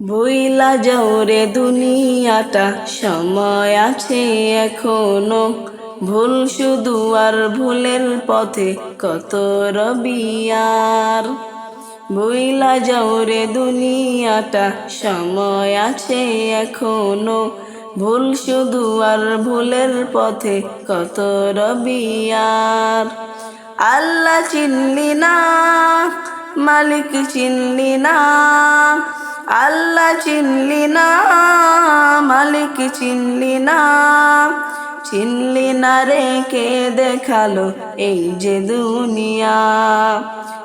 বইলা যাও রে দুনিয়াটা, সময় আছে এখনও। ভুল শুধু আর ভুলের পথে কত রবিয়ার বইলা যাও রে দুনিয়াটা, সময় আছে এখনও। ভুল শুধু আর ভুলের পথে কত রবিয়ার আল্লাহ চিনলি না, মালিক চিনলি না আল্লাহ চিনলি না, মালিক চিনলি না। চিনলি না রে কে দেখাল এই যে দুনিয়া।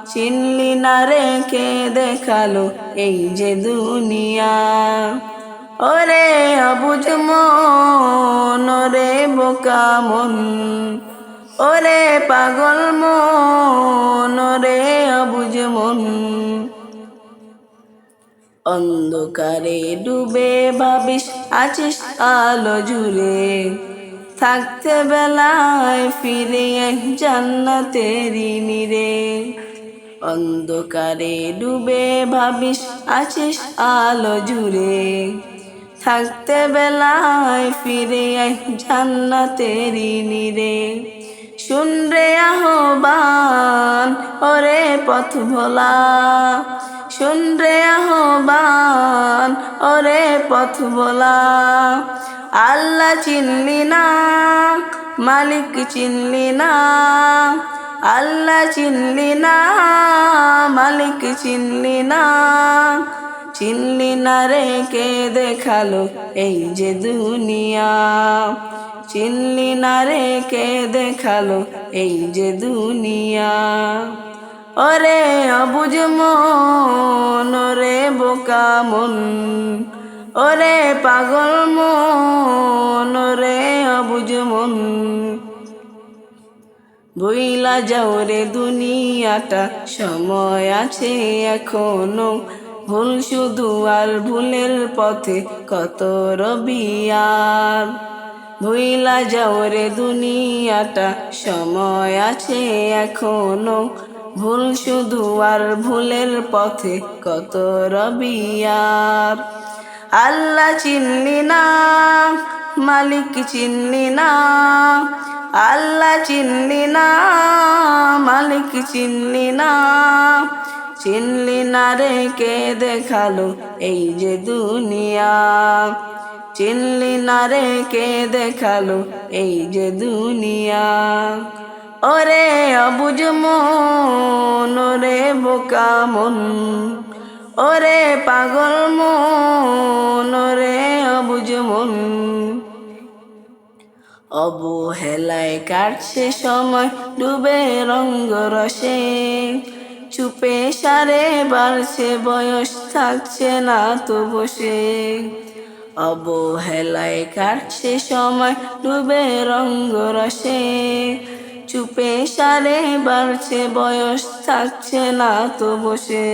চিনলি না রে কে দেখাল এই যে দুনিয়া। ওরে অবুঝ মন, ওরে বোকা মন। ওরে পাগল মন, ওরে অবুঝ মন। অন্ধকারে ডুবে ভাবিস, আছিস আলো জুড়ে থাকতে বেলায় ফিরে জান্নাতেরি নিরে। অন্ধকারে ডুবে ভাবিস, আছিস আলো জুড়ে থাকতে বেলায় ফিরে জান্নাতেরি নিরে। শুনরে আহ্বান, ওরে পথ ভোলা শুনরে আহ্বান, ওরে পথ বলা আল্লাহ চিনলি না, মালিক চিনলি না। আল্লাহ চিনলি না, মালিক চিনলি না। চিনলি না রে কে দেখাল এই যে দুনিয়া। চিনলি না রে কে দেখাল এই যে দুনিয়া। ওরে অবুঝ মন ওরে বোকা মন। ওরে পাগল মন ওরে অবুঝ মন। বইলা যাও রে দুনিয়াটা, সময় আছে এখনও। ভুল শুধু আর ভুলের পথে কত রবিয়ার ভুইলা যাও রে দুনিয়াটা, সময় আছে এখনও। ভুল শুধু আর ভুলের পথে কত রবিয়ার আল্লাহ চিনলি না, মালিক চিনলি না। আল্লাহ চিনলি না, মালিক চিনলি না। চিনলি না রে কে দেখাল এই যে দুনিয়া। চিনলি না রে কে দেখাল এই যে দুনিয়া। ওরে অবুজ মন, ওরে বোকা মন। ওরে পাগল মন, ওরে অবুজ মন। অবহেলায় কাটছে সময়, ডুবে রঙ্গ রসে। চুপে সারে বাড়ছে বয়স, থাকছে না তো বসে অবহেলায় কাটছে সময়, ডুবে রঙ্গ রসে। চুপে সারে বাড়ছে, বয়স থাকছে না তো বসে।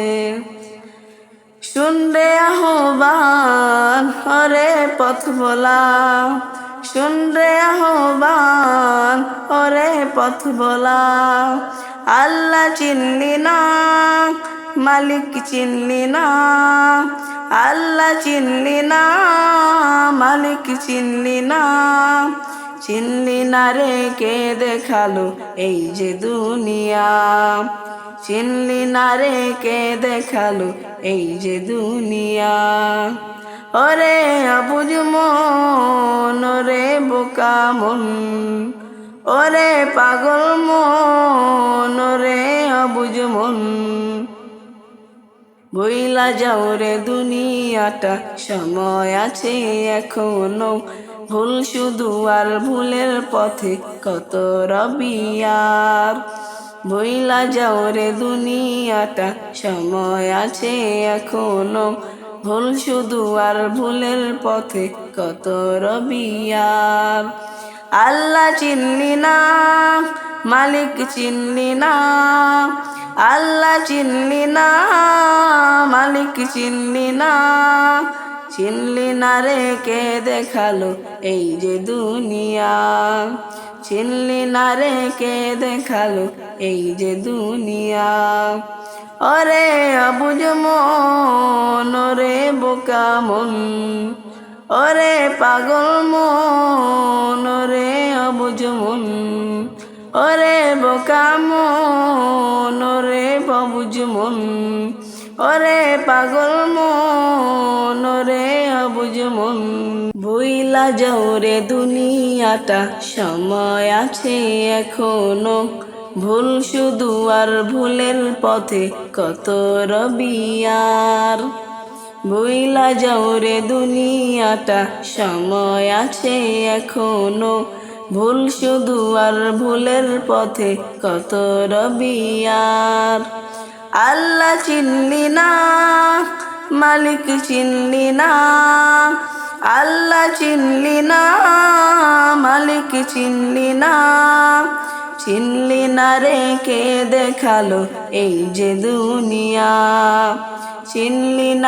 শুনরে আহ্বান, হরে পথ বলা। শুনরে আহ্বান, হরে পথ বলা। আল্লাহ চিনলি না, মালিক চিনলি না। আল্লাহ চিনলি না, মালিক চিনলি না। চিনলি না রে কে দেখাল এই যে দুনিয়া। চিনলি না রে কে দেখাল এই যে দুনিয়া। ওরে অবুজ মন, ওরে বোকা মন, ওরে পাগল মন, ওরে অবুজ মন। বইলা যাও রে দুনিয়াটা, সময় আছে এখনও। ভুল শুধু আর ভুলের পথে কত রবিয়ার। বইলা যাও রে দুনিয়াটা, সময় আছে এখনও। ভুল শুধু আর ভুলের পথে কত রবিয়ার। আল্লাহ চিনলি না, মালিক চিনলি না। আল্লাহ চিনলি না, মালিক চিনলি না। চিনলি না রে কে দেখাল এই যে দুনিয়া? চিনলি না রে কে দেখাল এই যে দুনিয়া? ওরে অবুজ মন, ওরে বোকা মন, ওরে পাগল মন, ওরে অবুজ মন, ওরে বোকা মন, ওরে অবুজ মন, ওরে পাগল মন যাও রে দুনিয়াটা সময় আছে এখনও। ভুল শুধু আর ভুলের পথে কত রবিয়ার। ভুইলা যাও রে দুনিয়াটা সময় আছে এখনও। ভুল শুধু আর ভুলের পথে কত রবিয়ার। আল্লাহ চিনলি না, মালিক চিনলি না আল্লাহ চিনলি না, মালিক চিনলি না। চিনলি না রে কে দেখাল এই যে দুনিয়া। চিনলি না